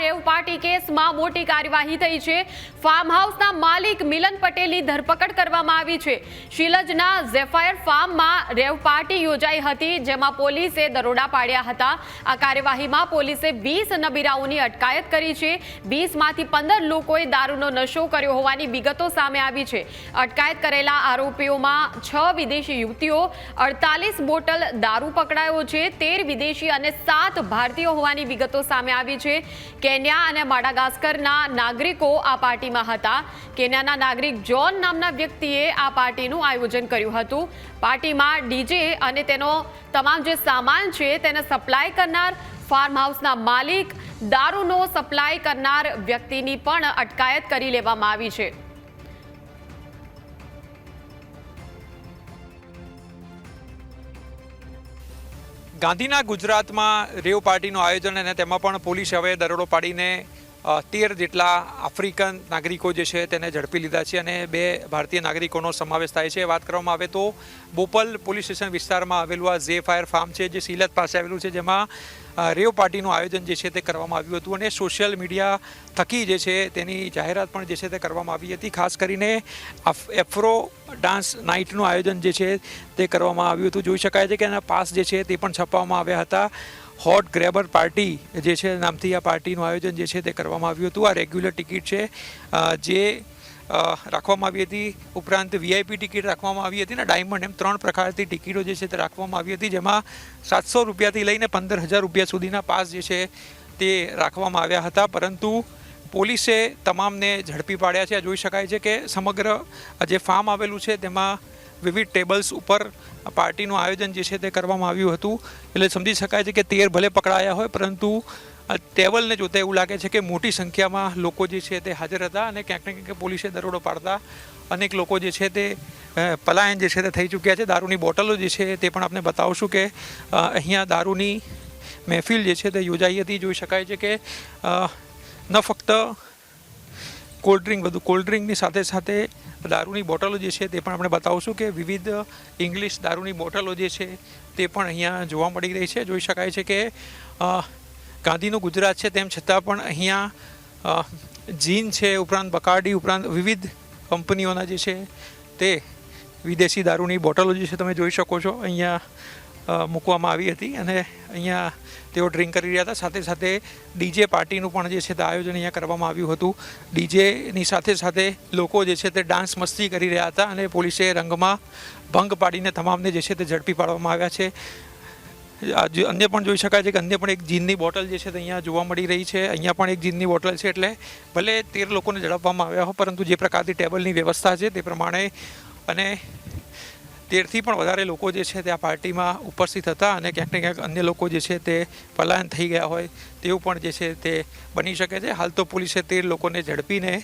રેવ party કેસમાં મોટી કાર્યવાહી થઈ છે. ફાર્મ હાઉસના માલિક મિલન પટેલની ધરપકડ કરવામાં આવી છે. શિલજના ઝેફાયર ફાર્મમાં રેવ પાર્ટી યોજાઈ હતી, જેમાં પોલીસે દરોડા પાડ્યા હતા. આ કાર્યવાહીમાં પોલીસે વીસ નબીરાઓની અટકાયત કરી છે. વીસમાંથી પંદર લોકોએ દારૂનો નશો કર્યો હોવાની વિગતો સામે આવી છે. અટકાયત કરેલા આરોપીઓમાં છ વિદેશી યુવતીઓ, અડતાલીસ બોટલ દારૂ પકડાયો છે, તેર વિદેશી અને સાત ભારતીય હોવાની વિગતો સામે આવી છે. કેન્યા અને માડાગાસ્કરના નાગરિકો આ પાર્ટીમાં હતા. કેન્યાના નાગરિક જોન નામના વ્યક્તિએ આ પાર્ટીનું આયોજન કર્યું હતું. પાર્ટીમાં ડીજે અને તેનો તમામ જે સામાન છે તેને સપ્લાય કરનાર ફાર્મ હાઉસના માલિક, દારૂનો સપ્લાય કરનાર વ્યક્તિની પણ અટકાયત કરી લેવામાં આવી છે. ગાંધીના ગુજરાતમાં રેવ પાર્ટીનું આયોજન અને તેમાં પણ પોલીસ હવે દરોડો પાડીને તેર જેટલા આફ્રિકન નાગરિકો જે છે તેને ઝડપી લીધા છે અને બે ભારતીય નાગરિકોનો સમાવેશ થાય છે. વાત કરવામાં આવે તો બોપલ પોલીસ સ્ટેશન વિસ્તારમાં આવેલું આ ઝે ફાયર ફાર્મ છે જે સિલત પાસે આવેલું છે, જેમાં રેવ પાર્ટીનું આયોજન જે છે તે કરવામાં આવ્યું હતું અને સોશિયલ મીડિયા થકી જે છે તેની જાહેરાત પણ જે છે તે કરવામાં આવી હતી. ખાસ કરીને એફ્રો ડાન્સ નાઇટનું આયોજન જે છે તે કરવામાં આવ્યું હતું. જોઈ શકાય છે કે એના પાસ જે છે તે પણ છપવામાં આવ્યા હતા. હોટ ગ્રેબર પાર્ટી જે છે નામથી આ પાર્ટીનું આયોજન જે છે તે કરવામાં આવ્યું હતું. આ રેગ્યુલર ટિકિટ છે જે રાખવામાં આવી હતી. ઉપરાંત વીઆઈપી ટિકિટ રાખવામાં આવી હતી ને ડાયમંડ એમ ત્રણ પ્રકારની ટિકિટો જે છે તે રાખવામાં આવી હતી, જેમાં સાતસો રૂપિયાથી લઈને પંદર હજાર રૂપિયા સુધીના પાસ જે છે તે રાખવામાં આવ્યા હતા. પરંતુ પોલીસે તમામને ઝડપી પાડ્યા છે. આ જોઈ શકાય છે કે સમગ્ર જે ફાર્મ આવેલું છે તેમાં વિવિધ ટેબલ્સ ઉપર પાર્ટીનું આયોજન જે છે તે કરવામાં આવ્યું હતું. એટલે સમજી શકાય છે કે તેર ભલે પકડાયા હોય, પરંતુ ટેબલને જોતા એવું લાગે છે કે મોટી સંખ્યામાં લોકો જે છે તે હાજર હતા અને ક્યાંક ને ક્યાંક પોલીસે દરોડો પાડતા અનેક લોકો જે છે તે પલાયન જે છે તે થઈ ચૂક્યા છે. દારૂની બોટલો જે છે તે પણ આપણે બતાવશું કે અહીંયા દારૂની મહેફિલ જે છે તે યોજાઈ હતી. જોઈ શકાય છે કે ન ફક્ત કોલ્ડ ડ્રિંક બધું કોલ્ડ ડ્રિંકની સાથે સાથે દારૂની બોટલો જે છે તે પણ આપણે બતાવશું કે વિવિધ ઇંગ્લિશ દારૂની બોટલો જે છે તે પણ અહીંયા જોવા મળી રહી છે. જોઈ શકાય છે કે ગાંધીનું ગુજરાત છે તેમ છતાં પણ અહીંયા જીન છે ઉપરાંત બકાડી ઉપરાંત વિવિધ કંપનીઓના જે છે તે વિદેશી દારૂની બોટલો જે છે તમે જોઈ શકો છો, અહીંયા મૂકવામાં આવી હતી અને અહીંયા તેઓ ડ્રિંક કરી રહ્યા હતા. સાથે સાથે ડીજે પાર્ટીનું પણ જે છે તે આયોજન અહીંયા કરવામાં આવ્યું હતું. ડીજેની સાથે સાથે લોકો જે છે તે ડાન્સ મસ્તી કરી રહ્યા હતા અને પોલીસે રંગમાં ભંગ પાડીને તમામને જે છે તે ઝડપી પાડવામાં આવ્યા છે. અન્ય પણ જોઈ શકાય છે કે અન્ય પણ એક જીનની બોટલ જે છે તે અહીંયા જોવા મળી રહી છે. અહીંયા પણ એક જીનની બોટલ છે એટલે ભલે તેર લોકોને ઝડપવામાં આવ્યા હોય, પરંતુ જે પ્રકારની ટેબલની વ્યવસ્થા છે તે પ્રમાણે અને તેરથી પણ વધારે લોકો જે છે તે આ પાર્ટીમાં ઉપસ્થિત હતા અને ક્યાંક ને ક્યાંક અન્ય લોકો જે છે તે પલાયન થઈ ગયા હોય તેવું પણ જે છે તે બની શકે છે. હાલ તો પોલીસે તેર લોકોને ઝડપીને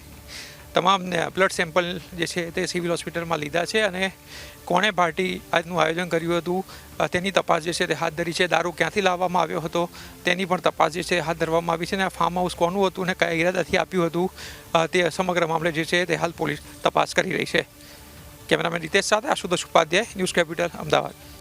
તમામને બ્લડ સેમ્પલ જે છે તે સિવિલ હોસ્પિટલમાં લીધા છે અને કોણે પાર્ટી આજનું આયોજન કર્યું હતું? તેની તપાસ જે છે તે હાથ ધરી છે. દારૂ ક્યાંથી લાવવામાં આવ્યો હતો? તેની પણ તપાસ જે છે હાથ ધરવામાં આવી છે અને ફાર્મ હાઉસ કોનું હતું અને કયા ઈરાદાથી આપ્યું હતું? તે સમગ્ર મામલે જે છે તે હાલ પોલીસ તપાસ કરી રહી છે. કેમેરામેન રીતેશ સાથે આશુતોષ ઉપાધ્યાય, ન્યૂઝ કેપિટલ, અમદાવાદ.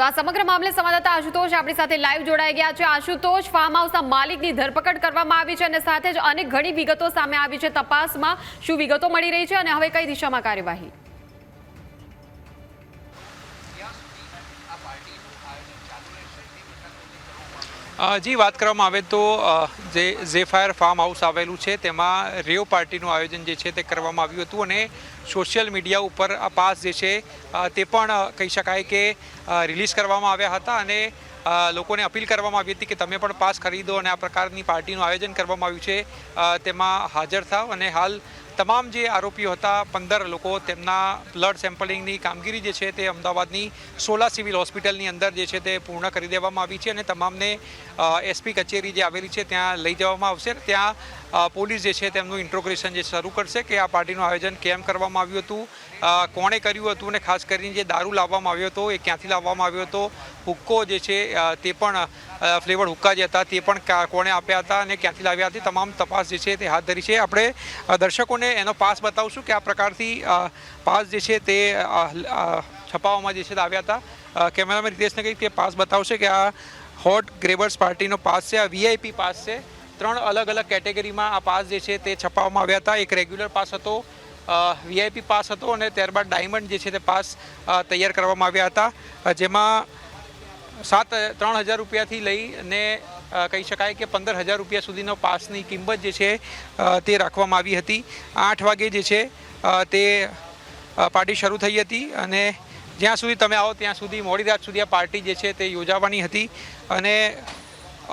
તો આ સમગ્ર મામલે સંવાદદાતા આશુતોષ આપણી સાથે લાઈવ જોડાઈ ગયા છે. આશુતોષ ફાર્મ હાઉસના માલિકની ધરપકડ કરવામાં આવી છે અને સાથે જ અનેક ઘણી વિગતો સામે આવી છે. તપાસમાં શું વિગતો મળી રહી છે અને હવે કઈ દિશામાં કાર્યવાહી? જી, વાત કરવામાં આવે તો જે ઝેફાયર ફાર્મ હાઉસ આવેલું છે, તેમાં રેવ પાર્ટીનું આયોજન જે છે તે કરવામાં આવ્યું હતું અને સોશિયલ મીડિયા ઉપર આ પાસ જે છે તે પણ કહી શકાય કે રિલીઝ કરવામાં આવ્યા હતા અને લોકોને અપીલ કરવામાં આવી હતી કે તમે પણ પાસ ખરીદો અને આ પ્રકારની પાર્ટીનું આયોજન કરવામાં આવ્યું છે. તેમાં હાજર થાવ અને હાલ તમામ જે આરોપીઓ હતા, પંદર લોકો તેમના બ્લડ સેમ્પલિંગની કામગીરી જે છે તે અમદાવાદની સોલા સિવિલ હોસ્પિટલની અંદર જે છે તે પૂર્ણ કરી દેવામાં આવી છે અને તમામને એસપી કચેરી જે આવેલી છે ત્યાં લઈ જવામાં આવશે. ત્યાં પોલીસ જે છે તેમનું ઇન્ટ્રોગ્રેશન જે શરૂ કરશે કે આ પાર્ટીનું આયોજન કેમ કરવામાં આવ્યું હતું કોણે કર્યું હતું અને ખાસ કરીને જે દારૂ લાવવામાં આવ્યો હતો એ ક્યાંથી લાવવામાં આવ્યો હતો, હુક્કો જે છે તે પણ ફ્લેવર હુક્કા જે હતા તે પણ કોણે આપ્યા હતા અને ક્યાંથી લાવ્યા હતી તમામ તપાસ જે છે તે હાથ ધરી છે. આપણે દર્શકોને એનો પાસ બતાવશું કે આ પ્રકારથી પાસ જે છે તે છપાવવામાં જે છે તે હતા. કેમેરામેન રીતેશને કંઈક કે પાસ બતાવશે કે આ હોટ ગ્રેબર્સ પાર્ટીનો પાસ છે, આ વીઆઈપી પાસ છે. ત્રણ અલગ અલગ કેટેગરીમાં આ પાસ જે છે તે છપાવવામાં આવ્યા હતા. એક રેગ્યુલર પાસ હતો વીઆઈપી પાસ હતો અને ત્યારબાદ ડાયમંડ જે છે તે પાસ તૈયાર કરવામાં આવ્યા હતા. જેમાં સાત, ત્રણ હજાર રૂપિયાથી લઈને કહી શકાય કે પંદર હજાર રૂપિયા સુધીનો પાસની કિંમત જે છે તે રાખવામાં આવી હતી. આઠ વાગે જે છે તે પાર્ટી શરૂ થઈ હતી અને જ્યાં સુધી તમે આવો ત્યાં સુધી મોડી રાત સુધી આ પાર્ટી જે છે તે યોજાવાની હતી અને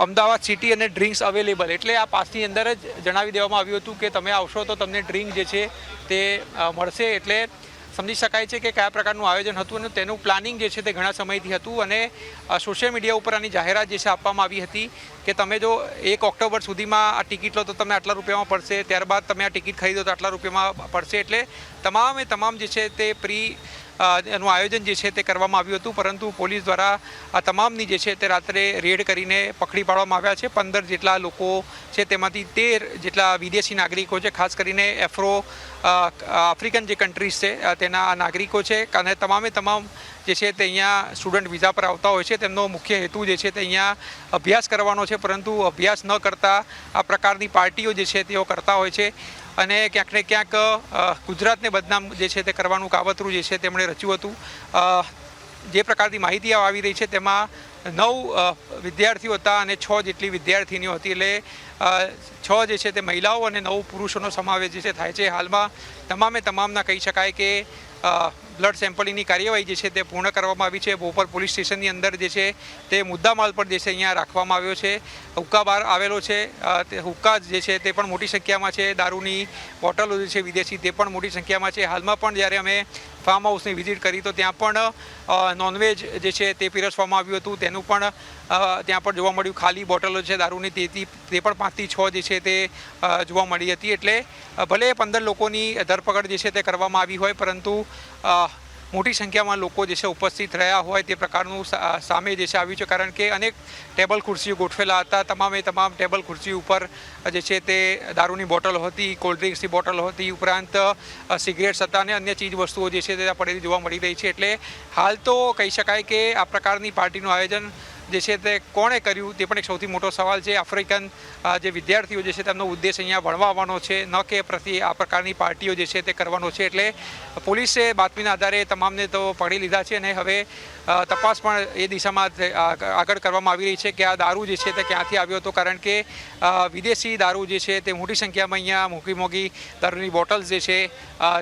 અમદાવાદ સિટી અને ડ્રિંક્સ અવેલેબલ. એટલે આ પાસની અંદર જ જણાવી દેવામાં આવ્યું હતું કે તમે આવશો તો તમને ડ્રિંક જે છે તે મળશે. એટલે સમજી શકાય છે કે કયા પ્રકારનું આયોજન હતું અને તેનું પ્લાનિંગ જે છે તે ઘણા સમયથી હતું અને સોશિયલ મીડિયા ઉપર આની જાહેરાત જે છે આપવામાં આવી હતી કે તમે જો એક ઓક્ટોબર સુધીમાં આ ટિકિટ લો તો તમને આટલા રૂપિયામાં પડશે. ત્યારબાદ તમે આ ટિકિટ ખરીદો તો આટલા રૂપિયામાં પડશે. એટલે તમામે તમામ જે છે તે પ્રી એનું આયોજન જે છે તે કરવામાં આવ્યું હતું, પરંતુ પોલીસ દ્વારા આ તમામની જે છે તે રાત્રે રેડ કરીને પકડી પાડવામાં આવ્યા છે. પંદર જેટલા લોકો છે તેમાંથી તેર જેટલા વિદેશી નાગરિકો છે, ખાસ કરીને એફ્રો આફ્રિકન જે કન્ટ્રીઝ છે તેના નાગરિકો છે. અને તમામે તમામ જે છે તે અહીંયા સ્ટુડન્ટ વિઝા પર આવતા હોય છે. તેમનો મુખ્ય હેતુ જે છે તે અહીંયા અભ્યાસ કરવાનો છે, પરંતુ અભ્યાસ ન કરતા આ પ્રકારની પાર્ટીઓ જે છે તેઓ કરતા હોય છે. અને ક્યાંક ને ક્યાંક ગુજરાતને બદનામ જે છે તે કરવાનું કાવતરું જે છે તેમણે રચ્યું હતું. જે પ્રકારની માહિતી આવી રહી છે તેમાં નવ વિદ્યાર્થીઓ હતા અને છ જેટલી વિદ્યાર્થીનીઓ હતી. એટલે છ જે છે તે મહિલાઓ અને નવ પુરુષોનો સમાવેશ જે છે થાય છે. હાલમાં તમામે તમામના કહી શકાય કે બ્લડ સેમ્પલિંગની કાર્યવાહી જે છે તે પૂર્ણ કરવામાં આવી છે. બોપર પોલીસ સ્ટેશનની અંદર જે છે તે મુદ્દામાલ પર જે છે અહીંયા રાખવામાં આવ્યો છે. હુક્કા બાર આવેલો છે. તે હુક્કા જે છે તે પણ મોટી સંખ્યામાં છે. દારૂની બોટલો જે છે વિદેશી તે પણ મોટી સંખ્યામાં છે. હાલમાં પણ જ્યારે અમે ફાર્મ હાઉસની વિઝિટ કરી તો ત્યાં પણ નોનવેજ જે છે તે પીરસવામાં આવ્યું હતું. તેનું પણ ત્યાં પણ જોવા મળ્યું, ખાલી બોટલો છે, દારૂની તેથી તે પણ પાંચથી છ જે છે તે જોવા મળી હતી. એટલે ભલે પંદર લોકોની ધરપકડ જે છે તે કરવામાં આવી હોય, પરંતુ મોટી સંખ્યામાં લોકો જે છે ઉપસ્થિત રહ્યા હોય તે પ્રકારનું સામે જે છે આવ્યું છે. કારણ કે અનેક ટેબલ ખુરશીઓ ગોઠવેલા હતા. તમામે તમામ ટેબલ ખુરશી ઉપર જે છે તે દારૂની બોટલ હતી, કોલ્ડ ડ્રિંક્સની બોટલ હતી, ઉપરાંત સિગરેટ્સ હતા અને અન્ય ચીજ વસ્તુઓ જે છે તે પડેલી જોવા મળી રહી છે. એટલે, હાલ તો કહી શકાય કે આ પ્રકારની પાર્ટીનું આયોજન જે છે તે કોણે કર્યું તે પણ એક સૌથી મોટો સવાલ છે. આફ્રિકન જે વિદ્યાર્થીઓ જે છે તેમનો ઉદ્દેશ અહીંયા ભણવા છે, ન કે પ્રતિ આ પ્રકારની પાર્ટીઓ જે છે તે કરવાનો છે. એટલે પોલીસે બાતમીના આધારે તમામને તો પકડી લીધા છે અને હવે તપાસ પણ એ દિશામાં આગળ કરવામાં આવી રહી છે કે આ દારૂ જે છે તે ક્યાંથી આવ્યો હતો. કારણ કે વિદેશી દારૂ જે છે તે મોટી સંખ્યામાં અહીંયા મોંઘી મોંઘી દારૂની બોટલ્સ જે છે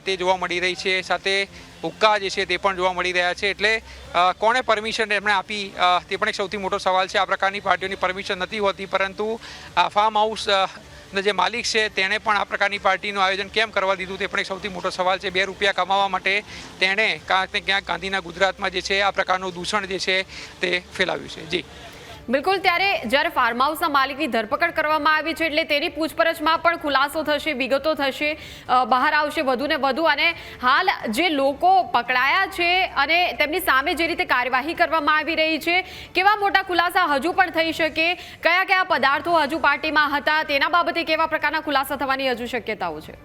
તે જોવા મળી રહી છે. સાથે હુક્કા જે છે તે પણ જોવા મળી રહ્યા છે. એટલે કોણે પરમિશન એમણે આપી? તે પણ એક સૌથી મોટો સવાલ છે. આ પ્રકારની પાર્ટીઓની પરમિશન નથી હોતી, પરંતુ આ ફાર્મ હાઉસ જે માલિક છે, તેણે પણ આ પ્રકારની પાર્ટીનું આયોજન કેમ કરવા દીધું તે પણ એક સૌથી મોટો સવાલ છે. બે રૂપિયા કમાવા માટે તેણે ક્યાંક ને ક્યાંક ગાંધીના ગુજરાતમાં જે છે, આ પ્રકારનું દૂષણ જે છે તે ફેલાવ્યું છે. જી. બિલકુલ, ત્યારે જ્યારે ફાર્મ હાઉસના માલિકની ધરપકડ કરવામાં આવી છે એટલે તેની પૂછપરછમાં પણ ખુલાસો થશે, વિગતો થશે બહાર આવશે વધુ ને વધુ અને હાલ જે લોકો પકડાયા છે અને તેમની સામે જે રીતે કાર્યવાહી કરવામાં આવી રહી છે, કેવા મોટા ખુલાસા હજુ પણ થઈ શકે કયા કયા પદાર્થો હજુ પાર્ટીમાં હતા, તેના બાબતે કેવા પ્રકારના ખુલાસા થવાની હજુ શક્યતાઓ છે?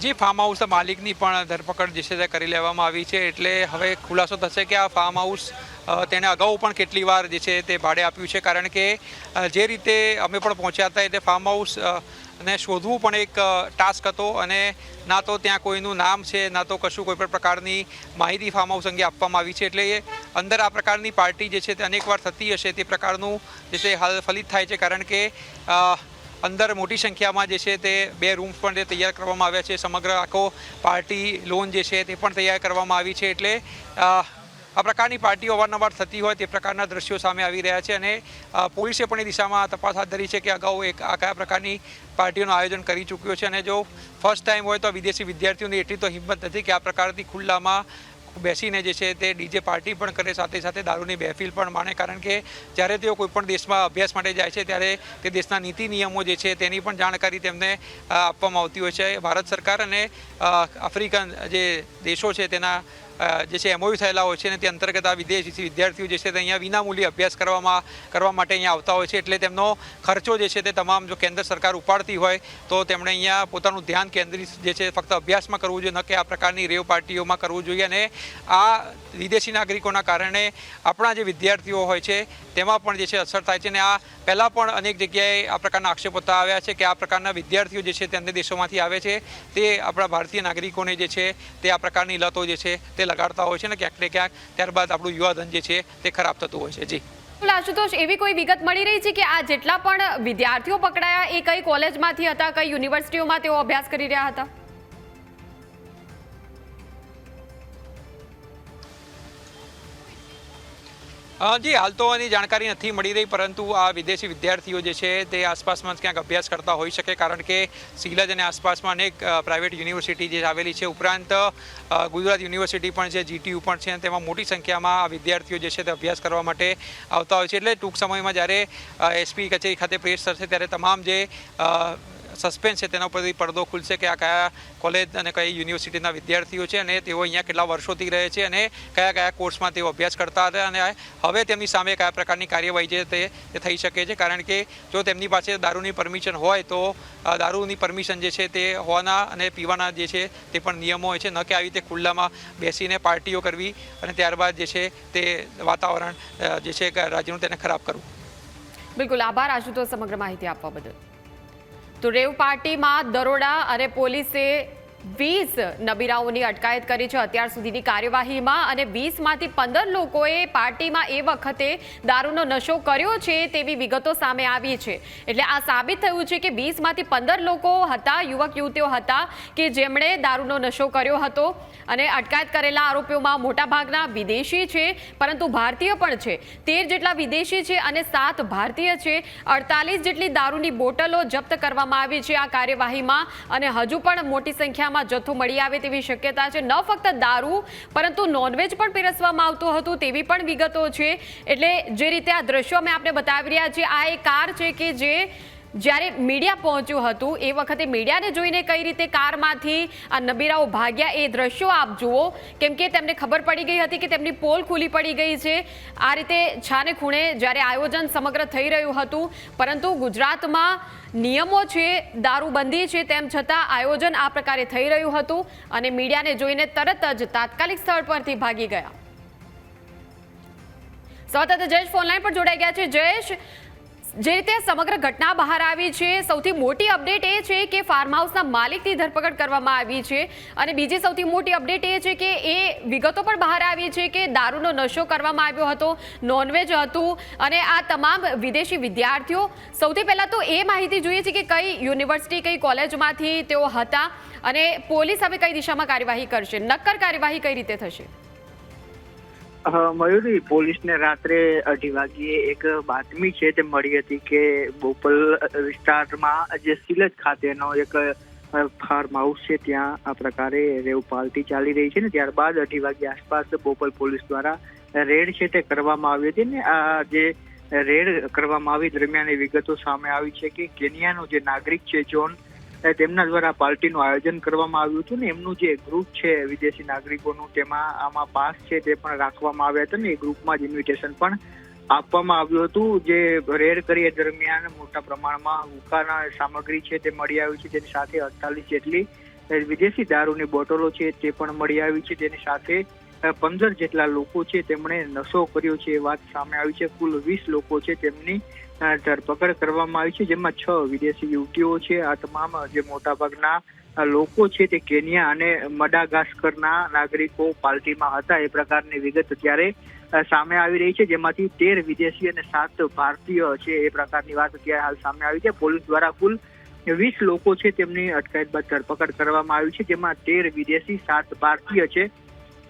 જે ફાર્મ હાઉસના માલિકની પણ ધરપકડ જે છે તે કરી લેવામાં આવી છે, એટલે હવે ખુલાસો થશે કે આ ફાર્મ હાઉસ તેને અગાઉ પણ કેટલી વાર જે છે તે ભાડે આપ્યું છે. કારણ કે જે રીતે અમે પણ પહોંચ્યા હતા એટલે ફાર્મ હાઉસ ને શોધવું પણ એક ટાસ્ક હતો અને ના તો ત્યાં કોઈનું નામ છે, ના તો કશું કોઈ પણ પ્રકારની માહિતી ફાર્મ હાઉસ અંગે આપવામાં આવી છે. એટલે એ અંદર આ પ્રકારની પાર્ટી જે છે તે અનેકવાર થતી હશે તે પ્રકારનું જે છે હાલ ફલિત થાય છે. કારણ કે અંદર મોટી સંખ્યામાં જે છે તે બે રૂમ્સ પણ તે તૈયાર કરવામાં આવ્યા છે. સમગ્ર આખો પાર્ટી લોન જે છે તે પણ તૈયાર કરવામાં આવી છે. એટલે આ પ્રકારની પાર્ટીઓ અવારનવાર થતી હોય તે પ્રકારના દ્રશ્યો સામે આવી રહ્યા છે અને પોલીસે પણ એ દિશામાં તપાસ હાથ ધરી છે કે અગાઉ એક આ કયા પ્રકારની પાર્ટીઓનું આયોજન કરી ચૂક્યો છે. અને જો ફર્સ્ટ ટાઈમ હોય તો વિદેશી વિદ્યાર્થીઓની એટલી તો હિંમત નથી કે આ પ્રકારની ખુલ્લામાં બેસીને જે છે તે ડીજે પાર્ટી પણ કરે, સાથે સાથે દારૂની બેફીલ પણ માણે, કારણ કે જ્યારે તેઓ કોઈપણ દેશમાં અભ્યાસ માટે જાય છે, ત્યારે તે દેશના નીતિ નિયમો જે છે તેની પણ જાણકારી તેમને આપવામાં આવતી હોય છે. ભારત સરકાર અને આફ્રિકન જે દેશો છે તેના જે છે, એમઓયુ થયેલા હોય છે અને તે અંતર્ગત આ વિદેશી વિદ્યાર્થીઓ જે છે તે અહીંયા વિનામૂલ્યે અભ્યાસ કરવામાં, કરવા માટે અહીંયા આવતા હોય છે. એટલે તેમનો ખર્ચો જે છે તે તમામ જો કેન્દ્ર સરકાર ઉપાડતી હોય, તો તેમણે અહીંયા પોતાનું ધ્યાન કેન્દ્રિત જે છે ફક્ત અભ્યાસમાં કરવું જોઈએ, ન કે આ પ્રકારની રેવ પાર્ટીઓમાં કરવું જોઈએ. અને આ વિદેશી નાગરિકોના કારણે આપણા જે વિદ્યાર્થીઓ હોય છે, તેમાં પણ જે છે અસર થાય છે. અને આ પહેલાં પણ અનેક જગ્યાએ આ પ્રકારના આક્ષેપો આવ્યા છે કે આ પ્રકારના વિદ્યાર્થીઓ જે છે તે અન્ય દેશોમાંથી આવે છે. તે આપણા ભારતીય નાગરિકોને જે છે તે આ પ્રકારની લતો જે છે તે લગાડતા હોય છે ને ક્યાંક ને ક્યાંક, ત્યારબાદ આપણું યુવાધન જે છે તે ખરાબ થતું હોય છે. જી. આશુતોષ, એવી કોઈ વિગત મળી રહી છે કે આ જેટલા પણ વિદ્યાર્થીઓ પકડાયા, એ કઈ કોલેજમાંથી હતા, કઈ યુનિવર્સિટીઓમાં તેઓ અભ્યાસ કરી રહ્યા હતા? જી, હાલ તો એની જાણકારી નથી મળી રહી, પરંતુ આ વિદેશી વિદ્યાર્થીઓ જે છે, તે આસપાસમાં જ ક્યાંક અભ્યાસ કરતા હોઈ શકે, કારણ કે સિલજ અને આસપાસમાં અનેક પ્રાઇવેટ યુનિવર્સિટી જે આવેલી છે, ઉપરાંત ગુજરાત યુનિવર્સિટી પણ છે જીટીયુ પણ છે, અને તેમાં મોટી સંખ્યામાં આ વિદ્યાર્થીઓ જે છે, તે અભ્યાસ કરવા માટે આવતા હોય છે. એટલે ટૂંક સમયમાં જ્યારે એસપી કચેરી ખાતે પ્રેસ થશે, ત્યારે તમામ જે સસ્પેન્સ છે, તેના ઉપરથી પડદો ખુલશે કે આ કયા કોલેજ અને કઈ યુનિવર્સિટીના વિદ્યાર્થીઓ છે અને તેઓ અહીંયા કેટલા વર્ષોથી રહે છે અને કયા કયા કોર્સમાં તેઓ અભ્યાસ કરતા હતા અને હવે તેમની સામે કયા પ્રકારની કાર્યવાહી છે તે થઈ શકે છે. કારણ કે જો તેમની પાસે દારૂની પરમિશન હોય તો દારૂની પરમિશન જે છે તે હોવાના અને પીવાના જે છે તે પણ નિયમો હોય છે. ન કે આવી રીતે ખુલ્લામાં બેસીને પાર્ટીઓ કરવી અને ત્યારબાદ જે છે તે વાતાવરણ જે છે રાજ્યનું તેને ખરાબ કરવું. બિલકુલ આભાર આશુતોષ સમગ્ર માહિતી આપવા બદલ. તો રેવ પાર્ટીમાં દરોડા અને પોલીસે વીસ નબીરાઓની અટકાયત કરી છે અત્યાર સુધીની કાર્યવાહીમાં અને વીસમાંથી પંદર લોકોએ પાર્ટીમાં એ વખતે દારૂનો નશો કર્યો છે તેવી વિગતો સામે આવી છે. એટલે આ સાબિત થયું છે કે વીસમાંથી પંદર લોકો હતા, યુવક યુવતીઓ હતા, કે જેમણે દારૂનો નશો કર્યો હતો. અને અટકાયત કરેલા આરોપીઓમાં મોટાભાગના વિદેશી છે, પરંતુ ભારતીય પણ છે. તેર જેટલા વિદેશી છે અને સાત ભારતીય છે. અડતાલીસ જેટલી દારૂની બોટલો જપ્ત કરવામાં આવી છે આ કાર્યવાહીમાં અને હજુ પણ મોટી સંખ્યામાં જથ્થો મળી આવે તેવી શક્યતા છે. ન ફક્ત દારૂ, પરંતુ નોનવેજ પણ પીરસવામાં આવતું હતું તેવી પણ વિગતો છે. એટલે જે રીતે આ દ્રશ્યો અમે આપને બતાવી રહ્યા છીએ, આ એક કાર છે કે જે જ્યારે મીડિયા પહોંચ્યું હતું, એ વખતે મીડિયાને જોઈને કઈ રીતે કારમાંથી આ નબીરાઓ ભાગ્યા એ દ્રશ્યો આપ જુઓ. કેમ કે તેમને ખબર પડી ગઈ હતી કે તેમની પોલ ખુલી પડી ગઈ છે. આ રીતે છાને ખૂણે જ્યારે આયોજન સમગ્ર થઈ રહ્યું હતું, પરંતુ ગુજરાતમાં નિયમો છે, દારૂબંધી છે, તેમ છતાં આયોજન આ પ્રકારે થઈ રહ્યું હતું અને મીડિયાને જોઈને તરત જ તાત્કાલિક સ્થળ પરથી ભાગી ગયા. સતત જયેશ ફોનલાઈન પર જોડાઈ ગયા છે. જયેશ જે રીતે સમગ્ર ઘટના બહાર આવી છે, સૌથી મોટી અપડેટ એ છે કે ફાર્મ હાઉસના માલિકની ધરપકડ કરવામાં આવી છે અને બીજી સૌથી મોટી અપડેટ એ છે કે એ વિગતો પણ બહાર આવી છે કે દારૂનો નશો કરવામાં આવ્યો હતો નોનવેજ હતું અને આ તમામ વિદેશી વિદ્યાર્થીઓ, સૌથી પહેલાં તો એ માહિતી જોઈએ છે કે કઈ યુનિવર્સિટી કઈ કોલેજમાંથી તેઓ હતા અને પોલીસ હવે કઈ દિશામાં કાર્યવાહી કરશે, નક્કર કાર્યવાહી કઈ રીતે થશે? મયુરી, પોલીસને રાત્રે અઢી વાગ્યે એક બાતમી છે તે મળી હતી કે બોપલ વિસ્તારમાં જે સિલજ ખાતેનો એક ફાર્મ હાઉસ છે ત્યાં આ પ્રકારે રેવ પાલટી ચાલી રહી છે ને ત્યારબાદ અઢી વાગ્યા આસપાસ બોપલ પોલીસ દ્વારા રેડ છે તે કરવામાં આવી હતી ને આ જે રેડ કરવામાં આવી દરમિયાન એ વિગતો સામે આવી છે કે કેનિયાનો જે નાગરિક છે જોન તેમના દ્વારા પાર્ટીનું આયોજન કરવામાં આવ્યું હતું ને, એમનું જે ગ્રુપ છે, વિદેશી નાગરિકોનું, તેમાં આમાં પાસ છે તે પણ રાખવામાં આવ્યા હતા ને, એ ગ્રુપમાં જ ઇન્વિટેશન પણ આપવામાં આવ્યું હતું. જે રેડ કરી દરમિયાન મોટા પ્રમાણમાં હુકાના સામગ્રી છે તે મળી આવી છે તેની સાથે અડતાલીસ જેટલી વિદેશી દારૂની બોટલો છે તે પણ મળી આવી છે તેની સાથે પંદર જેટલા લોકો છે તેમણે નશો કર્યો છે. એ વાત સામે આવી છે. કુલ વીસ લોકો છે તેમની ધરપકડ કરવામાં આવી છે. જેમાં છ વિદેશી યુવતીઓ છે. આ તમામ જે મોટાભાગના લોકો છે તે કેન્યા અને મડાગાસ્કરના નાગરિકો પાર્ટીમાં હતા. એ પ્રકારની વિગત અત્યારે સામે આવી રહી છે. જેમાંથી તેર વિદેશી અને સાત ભારતીય છે એ પ્રકારની વાત અત્યારે હાલ સામે આવી છે. પોલીસ દ્વારા કુલ વીસ લોકો છે તેમની અટકાયત બાદ ધરપકડ કરવામાં આવી છે. જેમાં તેર વિદેશી, સાત ભારતીય છે.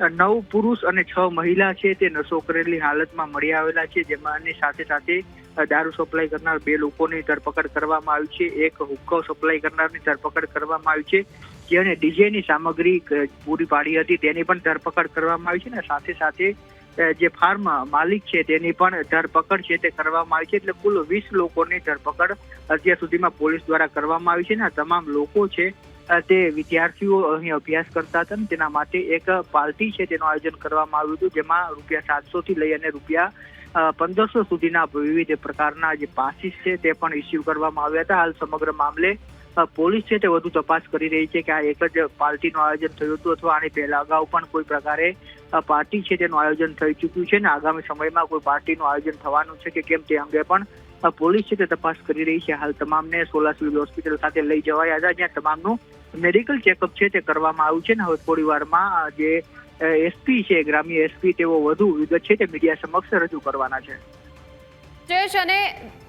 નવ પુરુષ અને છ મહિલા છે તે નશો કરેલી હાલતમાં મળી આવેલા છે, જેમાં એની સાથે સાથે દારૂ સપ્લાય કરનાર બે લોકોની ધરપકડ કરવામાં આવી છે. એક હુક્કો સપ્લાય કરનારની ધરપકડ કરવામાં આવી છે જેને ડીજેની સામગ્રી પૂરી પાડી હતી. તેની પણ ધરપકડ કરવામાં આવી છે અને સાથે સાથે જે ફાર્મ માલિક છે તેની પણ ધરપકડ છે તે કરવામાં આવી છે. એટલે કુલ વીસ લોકોની ધરપકડ અત્યાર સુધીમાં પોલીસ દ્વારા કરવામાં આવી છે ને તમામ લોકો છે તે વિદ્યાર્થીઓ અહીં અભ્યાસ કરતા હતા ને તેના માટે એક પાર્ટી છે તેનું આયોજન કરવામાં આવ્યું હતું, જેમાં રૂપિયા સાતસો થી લઈ અને રૂપિયા પંદરસો સુધીના વિવિધ પ્રકારના જે પાસીસ છે તે પણ ઇસ્યુ કરવામાં આવ્યા હતા. હાલ સમગ્ર મામલે પોલીસ છે તે વધુ તપાસ કરી રહી છે કે આ એક જ પાર્ટીનું આયોજન થયું હતું અથવા આની પહેલા અગાઉ પણ કોઈ પ્રકારે પાર્ટી છે તેનું આયોજન થઈ ચૂક્યું છે ને આગામી સમયમાં કોઈ પાર્ટીનું આયોજન થવાનું છે કે કેમ તે અંગે પણ પોલીસ છે તે તપાસ કરી રહી છે. હાલ તમામને સોલા સિવિલ હોસ્પિટલ સાથે લઈ જવાયા હતા, જ્યાં તમામનું મેડિકલ ચેકઅપ છે તે કરવામાં આવ્યું છે ને હવે થોડી વારમાં જે એસપી છે, ગ્રામ્ય એસપી તેઓ વધુ વિગત છે તે મીડિયા સમક્ષ રજૂ કરવાના છે. જયેશ અને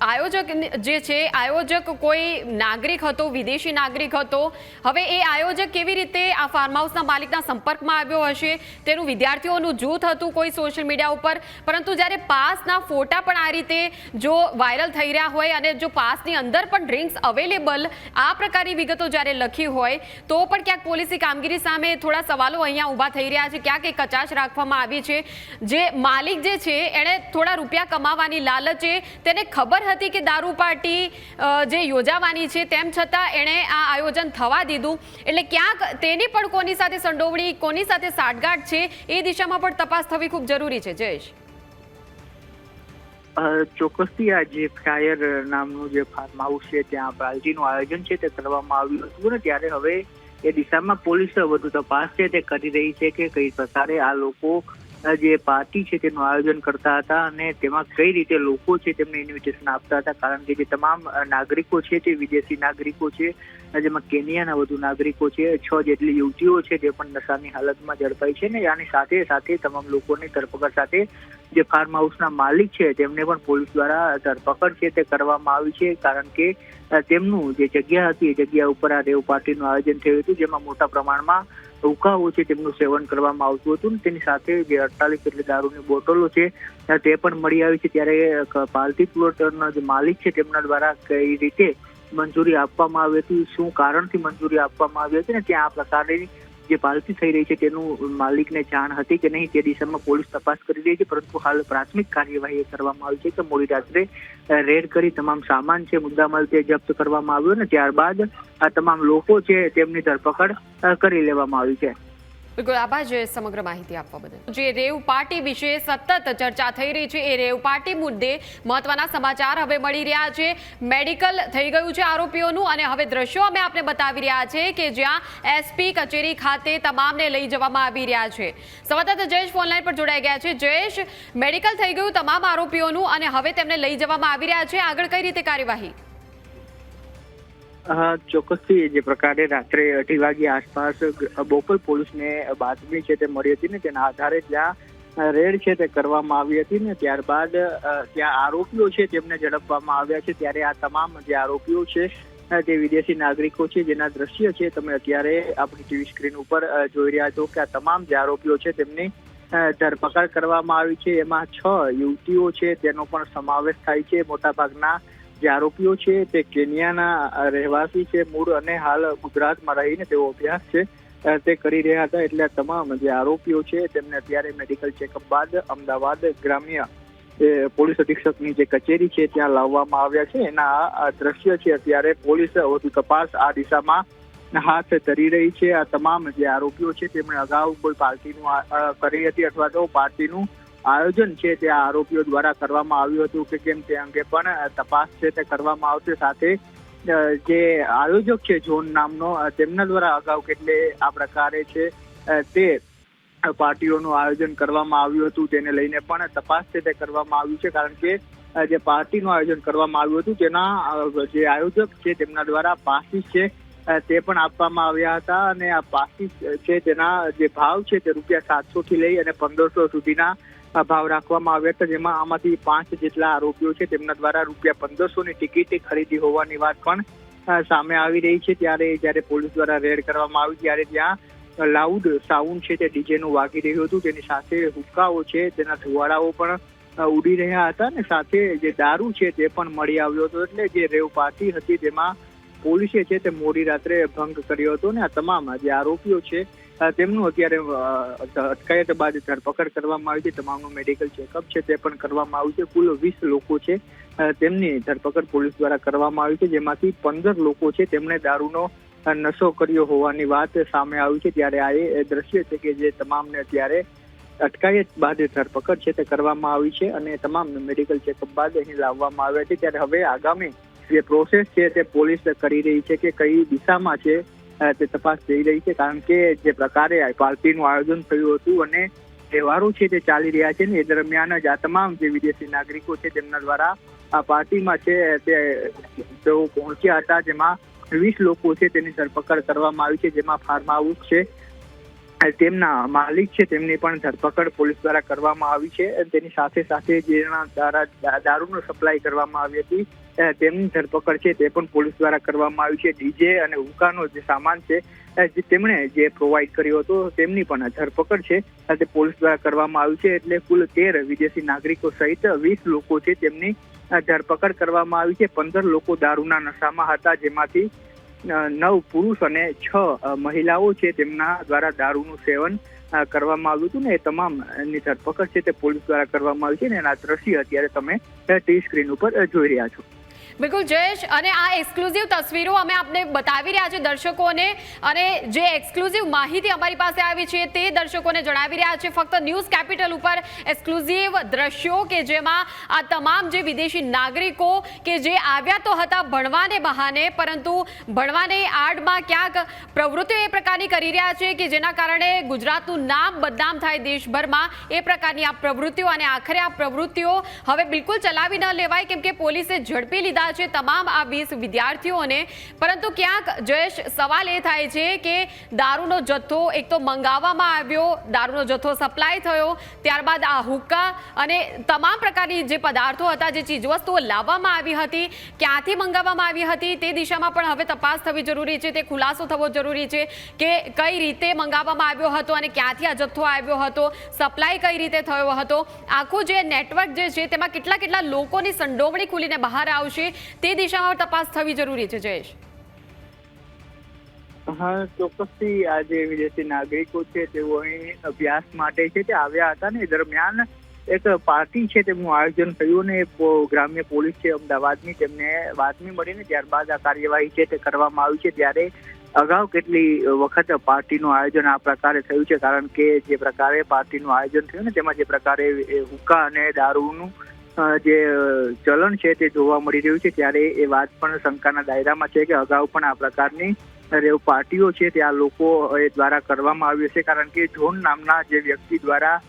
આયોજક જે છે, આયોજક કોઈ નાગરિક હતો, વિદેશી નાગરિક હતો, હવે એ આયોજક કેવી રીતે આ ફાર્મ હાઉસના માલિકના સંપર્કમાં આવ્યો હશે? તેનું વિદ્યાર્થીઓનું જૂથ હતું કોઈ સોશિયલ મીડિયા ઉપર? પરંતુ જ્યારે પાસના ફોટા પણ આ રીતે જો વાયરલ થઈ રહ્યા હોય અને જો પાસની અંદર પણ ડ્રિંક્સ અવેલેબલ આ પ્રકારની વિગતો જ્યારે લખી હોય, તો પણ ક્યાંક પોલીસની કામગીરી સામે થોડા સવાલો અહીંયા ઊભા થઈ રહ્યા છે. ક્યાંક એ કચાશ રાખવામાં આવી છે. જે માલિક જે છે, એણે થોડા રૂપિયા કમાવાની લાલચે તેને ખબર હતી કે દારૂ પાર્ટી જે યોજાવાની છે, તેમ છતાં એણે આ આયોજન થવા દીધું. એટલે ક્યાંક તેની પણ કોની સાથે સંડોવણી, કોની સાથે સાઠગાંઠ છે, એ દિશામાં પણ તપાસ થવી ખૂબ જરૂરી છે. જયેશ. ચોક્કસથી આ જે ફાયર નામનું જે ફાર્મ હાઉસ છે, ત્યાં પાર્ટીનું આયોજન છે, તે કરવામાં આવ્યું હતું ને ત્યારે હવે એ દિશામાં પોલીસ વધુ તપાસ છે, તે કરી રહી છે કે કઈ પ્રકારે આ લોકો જે પાર્ટી છે તેનું આયોજન કરતા હતા અને તેમાં કઈ રીતે લોકો છે તેમને ઇન્વિટેશન આપતા હતા, કારણ કે જે તમામ નાગરિકો છે તે વિદેશી નાગરિકો છે જેમાં કેનિયાના વધુ નાગરિકો છે, છ જેટલી યુવતીઓ છે, જે પણ નશાની હાલતમાં ઝડપાઈ છે ને આની સાથે સાથે તમામ લોકોની ધરપકડ સાથે જે ફાર્મ હાઉસના માલિક છે, તેમને પણ પોલીસ દ્વારા ધરપકડ છે તે કરવામાં આવી છે, કારણ કે તેમનું જે જગ્યા હતી એ જગ્યા ઉપર આ રેવ પાર્ટીનું આયોજન થયું હતું, જેમાં મોટા પ્રમાણમાં હુક્કાઓ છે તેમનું સેવન કરવામાં આવતું હતું તેની સાથે જે અડતાલીસ જેટલી દારૂની બોટલો છે તે પણ મળી આવી છે, ત્યારે પાલતી પ્લોટનો જે માલિક છે તેમના દ્વારા કઈ રીતે મંજૂરી આપવામાં આવી હતી, શું કારણથી મંજૂરી આપવામાં આવી હતી ને ત્યાં આ પ્રકારની જે પાલતી થઈ રહી છે તેનું માલિકને જાણ હતી કે નહીં તે દિશામાં પોલીસ તપાસ કરી રહી છે, પરંતુ હાલ પ્રાથમિક કાર્યવાહી કરવામાં આવી છે કે મોડી રાત્રે રેડ કરી તમામ સામાન છે, મુદ્દામાલ તે જપ્ત કરવામાં આવ્યો ને ત્યારબાદ આ તમામ લોકો છે તેમની ધરપકડ કરી લેવામાં આવી છે. બિલકુલ આભાર જે સમગ્ર માહિતી આપવા બદલ. જે રેવ પાર્ટી વિશે સતત ચર્ચા થઈ રહી છે, એ રેવ પાર્ટી મુદ્દે મહત્વના સમાચાર હવે મળી રહ્યા છે. મેડિકલ થઈ ગયું છે આરોપીઓનું અને હવે દ્રશ્યો અમે આપને બતાવી રહ્યા છે કે જ્યાં એસપી કચેરી ખાતે તમામને લઈ જવામાં આવી રહ્યા છે. સંવાદદાતા જયેશ ફોનલાઈન પર જોડાઈ ગયા છે. જયેશ, મેડિકલ થઈ ગયું તમામ આરોપીઓનું અને હવે તેમને લઈ જવામાં આવી રહ્યા છે. આગળ કઈ રીતે કાર્યવાહી? ચોક્કસથી જે પ્રકારે રાત્રે અઢી વાગે આસપાસ બોપલ પોલીસને બાતમી છે તે મળી હતી ને તેના આધારે ત્યાં રેડ છે તે કરવામાં આવી હતી ને ત્યારબાદ ત્યાં આરોપીઓ છે તેમને ઝડપવામાં આવ્યા છે. ત્યારે આ તમામ જે આરોપીઓ છે તે વિદેશી નાગરિકો છે જેના દ્રશ્ય છે તમે અત્યારે આપણી ટીવી સ્ક્રીન ઉપર જોઈ રહ્યા છો કે આ તમામ જે આરોપીઓ છે તેમની ધરપકડ કરવામાં આવી છે. એમાં છ યુવતીઓ છે, તેનો પણ સમાવેશ થાય છે. મોટાભાગના જે આરોપીઓ છે, તે કેન્યાના રહેવાસી છે, મૂળ અને હાલ ગુજરાતમાં રહીને તેઓ અભ્યાસ છે તે કરી રહ્યા હતા. એટલે તમામ જે આરોપીઓ છે, તેમને અત્યારે મેડિકલ ચેકઅપ બાદ અમદાવાદ ગ્રામ્ય પોલીસ અધિક્ષકની જે કચેરી છે, ત્યાં લાવવામાં આવ્યા છે. એના દ્રશ્ય છે, અત્યારે પોલીસ વધુ તપાસ આ દિશામાં હાથ ધરી રહી છે. આ તમામ જે આરોપીઓ છે, તેમણે અગાઉ કોઈ પાર્ટીનું કરી હતી અથવા તો પાર્ટીનું આયોજન છે તે આરોપીઓ દ્વારા કરવામાં આવ્યું હતું કે કેમ તે અંગે પણ તપાસ છે તે કરવામાં આવશે. સાથે જે આયોજક છે જોન નામનો તેમના દ્વારા અગાઉ કેટલે આ પ્રકારે છે તે પાર્ટીઓનું આયોજન કરવામાં આવ્યું હતું. તેને લઈને પણ તપાસ છે તે કરવામાં આવ્યું છે. કારણ કે જે પાર્ટીનું આયોજન કરવામાં આવ્યું હતું, તેના જે આયોજક છે તેમના દ્વારા પાસીસ છે તે પણ આપવામાં આવ્યા હતા. અને આ પાસીસ છે તેના જે ભાવ છે તે રૂપિયા સાતસો થી લઈ અને પંદરસો સુધીના ભાવ રાખવામાં આવ્યા હતા. જેમાં આમાંથી પાંચ જેટલા આરોપીઓ છે, તેમના દ્વારા રૂપિયા પંદરસો ની ટિકિટ ખરીદી હોવાની વાત પણ સામે આવી રહી છે. ત્યારે જ્યારે પોલીસ દ્વારા રેડ કરવામાં આવી, ત્યારે ત્યાં લાઉડ સાઉન્ડ છે તે ડીજે નું વાગી રહ્યું હતું. તેની સાથે હુક્કાઓ છે, તેના ધુવાડાઓ પણ ઉડી રહ્યા હતા અને સાથે જે દારૂ છે તે પણ મળી આવ્યો હતો. એટલે જે રેવ પાર્ટી હતી, તેમાં પોલીસે છે તે મોડી રાત્રે ભંગ કર્યો હતો. ને આ તમામ જે આરોપીઓ છે તેમનું અત્યારે અટકાયત બાદ ધરપકડ કરવામાં આવી છે. તમામનું મેડિકલ ચેકઅપ છે, તે પણ કરવામાં આવ્યું છે. કુલ વીસ લોકો છે. તેમની ધરપકડ પોલીસ દ્વારા કરવામાં આવી છે, જેમાંથી પંદર લોકો છે તેમણે દારૂનો નશો કર્યો હોવાની વાત સામે આવી છે. ત્યારે આ એ દ્રશ્ય છે કે જે તમામને અત્યારે અટકાયત બાદ ધરપકડ છે તે કરવામાં આવી છે અને તમામ મેડિકલ ચેકઅપ બાદ અહીં લાવવામાં આવ્યા છે. ત્યારે હવે આગામી જે પ્રોસેસ છે તે પોલીસ કરી રહી છે કે કઈ દિશામાં છે તે તપાસ થઈ રહી છે કારણ કે જે પ્રકારે પાર્ટીનું આયોજન થયું હતું અને તહેવારો છે તે ચાલી રહ્યા છે ને એ દરમિયાન જ આ તમામ જે વિદેશી નાગરિકો છે તેમના દ્વારા આ પાર્ટીમાં છે તે તેઓ પહોંચ્યા હતા જેમાં વીસ લોકો છે તેની ધરપકડ કરવામાં આવી છે જેમાં ફાર્મ હાઉસ છે, તેમના માલિક છે તેમની પણ ધરપકડ પોલીસ દ્વારા કરવામાં આવી છે તેની સાથે સાથે જેના દ્વારા દારૂનો સપ્લાય કરવામાં આવી હતી. તેમની ધરપકડ છે તે પણ પોલીસ દ્વારા કરવામાં આવી છે. ડીજે અને હુકાનો જે સામાન છે જે તેમણે જે પ્રોવાઈડ કર્યો હતો, તેમની પણ ધરપકડ છે. તે પોલીસ દ્વારા કરવામાં આવી છે એટલે કુલ તેર વિદેશી નાગરિકો સહિત વીસ લોકો છે તેમની ધરપકડ કરવામાં આવી છે. પંદર લોકો દારૂના નશામાં હતા, જેમાંથી નવ પુરુષ અને છ મહિલાઓ છે તેમના દ્વારા દારૂનું સેવન કરવામાં આવ્યું હતું ને એ તમામની ધરપકડ છે તે પોલીસ દ્વારા કરવામાં આવી છે ને એના દ્રશ્ય અત્યારે તમે ટી સ્ક્રીન ઉપર જોઈ રહ્યા છો. બિલકુલ જયેશ, અને આ એક્સક્લુઝિવ તસવીરો અમે આપને બતાવી રહ્યા છે દર્શકોને, અને જે એક્સક્લુઝિવ માહિતી અમારી પાસે આવી છે તે દર્શકોને જણાવી રહ્યા છે. ફક્ત ન્યૂઝ કેપિટલ ઉપર એક્સક્લુઝિવ દ્રશ્યો કે જેમાં આ તમામ જે વિદેશી નાગરિકો કે જે આવ્યા તો હતા ભણવાને બહાને, પરંતુ ભણવાને આડમાં ક્યાંક પ્રવૃત્તિઓ એ પ્રકારની કરી રહ્યા છે કે જેના કારણે ગુજરાતનું નામ બદનામ થાય દેશભરમાં. એ પ્રકારની આ પ્રવૃત્તિઓ અને આખરે આ પ્રવૃત્તિઓ હવે બિલકુલ ચલાવી ન લેવાય, કેમ કે પોલીસે ઝડપી લીધા છે તમામ આ વીસ વિદ્યાર્થીઓને. પરંતુ ક્યાંક જયેશ, સવાલ એ થાય છે કે દારૂનો જથ્થો એક તો મંગાવવામાં આવ્યો, દારૂનો જથ્થો સપ્લાય થયો, ત્યારબાદ આ હુક્કા અને તમામ પ્રકારની જે પદાર્થો હતા, જે ચીજવસ્તુઓ લાવવામાં આવી હતી, ક્યાંથી મંગાવવામાં આવી હતી તે દિશામાં પણ હવે તપાસ થવી જરૂરી છે, તે ખુલાસો થવો જરૂરી છે કે કઈ રીતે મંગાવવામાં આવ્યો હતો અને ક્યાંથી આ જથ્થો આવ્યો હતો, સપ્લાય કઈ રીતે થયો હતો. આખું જે નેટવર્ક જે છે તેમાં કેટલા કેટલા લોકોની સંડોવણી ખુલીને બહાર આવશે તે દિશામાં તપાસ થવી જરૂરી છે, જયેશ. હા, ચોક્કસથી આ વિદેશી નાગરિકો છે, તેઓ અહીં અભ્યાસ માટે છે, તે આવ્યા હતા ને દરમિયાન એક પાર્ટી છે તેમનું આયોજન થયું ને ગ્રામ્ય પોલીસ છે, અમદાવાદની, તેમને બાતમી મળીને ત્યારબાદ આ કાર્યવાહી છે, તે કરવામાં આવી છે, ત્યારે અગાઉ કેટલી વખત પાર્ટીનું આયોજન આ પ્રકારે થયું છે, કારણ કે જે પ્રકારે પાર્ટીનું આયોજન થયું ને, તેમાં જે પ્રકારે હુક્કા અને દારૂનું જે ચલણ છે તે જોવા મળી રહ્યું છે, ત્યારે એ વાત પણ શંકાના દાયરામાં છે કે અગાઉ પણ આ પ્રકારની પાર્ટીઓ છે તે આ લોકો દ્વારા કરવામાં આવ્યું છે કારણ કે જોન નામના જે વ્યક્તિ દ્વારા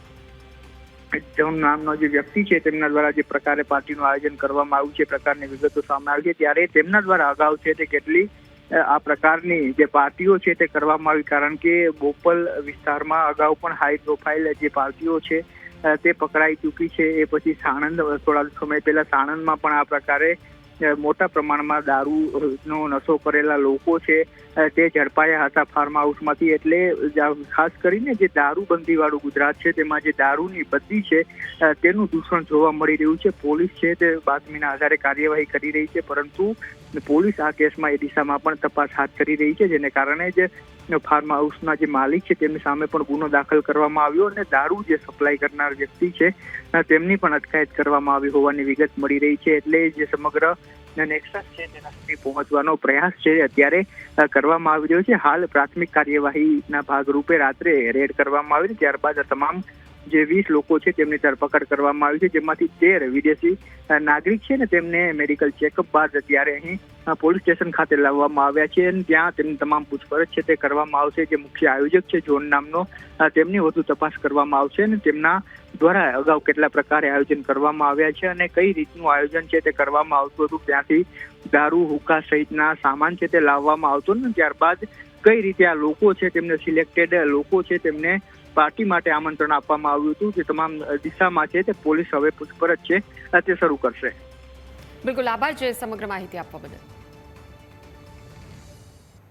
જોન નામનો જે વ્યક્તિ છે તેમના દ્વારા જે પ્રકારે પાર્ટીનું આયોજન કરવામાં આવ્યું છે, પ્રકારની વિગતો સામે આવી છે, ત્યારે તેમના દ્વારા અગાઉ છે તે કેટલી આ પ્રકારની જે પાર્ટીઓ છે તે કરવામાં આવી. કારણ કે બોપલ વિસ્તારમાં અગાઉ પણ હાઈ પ્રોફાઇલ જે પાર્ટીઓ છે તે પકડાઈ ચૂકી છે. એ પછી સાણંદ થોડા સમય પહેલા સાણંદમાં પણ આ પ્રકારે મોટા પ્રમાણમાં દારૂનો નશો કરેલા લોકો છે. તે ઝડપાયા હતા ફાર્મ હાઉસમાંથી એટલે ખાસ કરીને જે દારૂબંધી વાળું ગુજરાત છે, તેમાં જે દારૂની બધી છે તેનું દૂષણ જોવા મળી રહ્યું છે. પોલીસ છે તે બાતમીના આધારે કાર્યવાહી કરી રહી છે, પરંતુ પોલીસ આ કેસમાં એ દિશામાં પણ તપાસ હાથ ધરી રહી છે, જેને કારણે જ ફાર્મ હાઉસના જે માલિક છે તેમની સામે પણ ગુનો દાખલ કરવામાં આવ્યો અને દારૂ જે સપ્લાય કરનાર વ્યક્તિ છે તેમની પણ અટકાયત કરવામાં આવી હોવાની વિગત મળી રહી છે, એટલે જે સમગ્ર નેક્સસ છે તેના સુધી પહોંચવાનો પ્રયાસ છે, અત્યારે કરવામાં આવી રહ્યો છે. હાલ પ્રાથમિક કાર્યવાહીના ભાગરૂપે રાત્રે રેડ કરવામાં આવી ત્યારબાદ તમામ જે વીસ લોકો છે તેમની ધરપકડ કરવામાં આવી છે, જેમાંથી તેર વિદેશી નાગરિક છે ને તેમને મેડિકલ ચેકઅપ બાદ અત્યારે અહીં પોલીસ સ્ટેશન ખાતે લાવવામાં આવ્યા છે અને ત્યાં તેમની તમામ પૂછપરછ છે તે કરવામાં આવશે. જે મુખ્ય આયોજક છે જોન નામનો તેમની વધુ તપાસ કરવામાં આવશે અને તેમના દ્વારા અગાઉ કેટલા પ્રકારે આયોજન કરવામાં આવ્યા છે અને કઈ રીતનું આયોજન છે તે કરવામાં આવતું હતું. ત્યાંથી દારૂ, હુક્કા સહિતના સામાન છે તે લાવવામાં આવતો ને ત્યારબાદ કઈ રીતે આ લોકો છે તેમને સિલેક્ટેડ લોકો છે તેમને પાર્ટી માટે આમંત્રણ આપવામાં આવ્યું હતું. જે તમામ દિશામાં છે તે પોલીસ હવે પૂછપરછ છે તે શરૂ કરશે. બિલકુલ આભાર છે સમગ્ર માહિતી આપવા બદલ.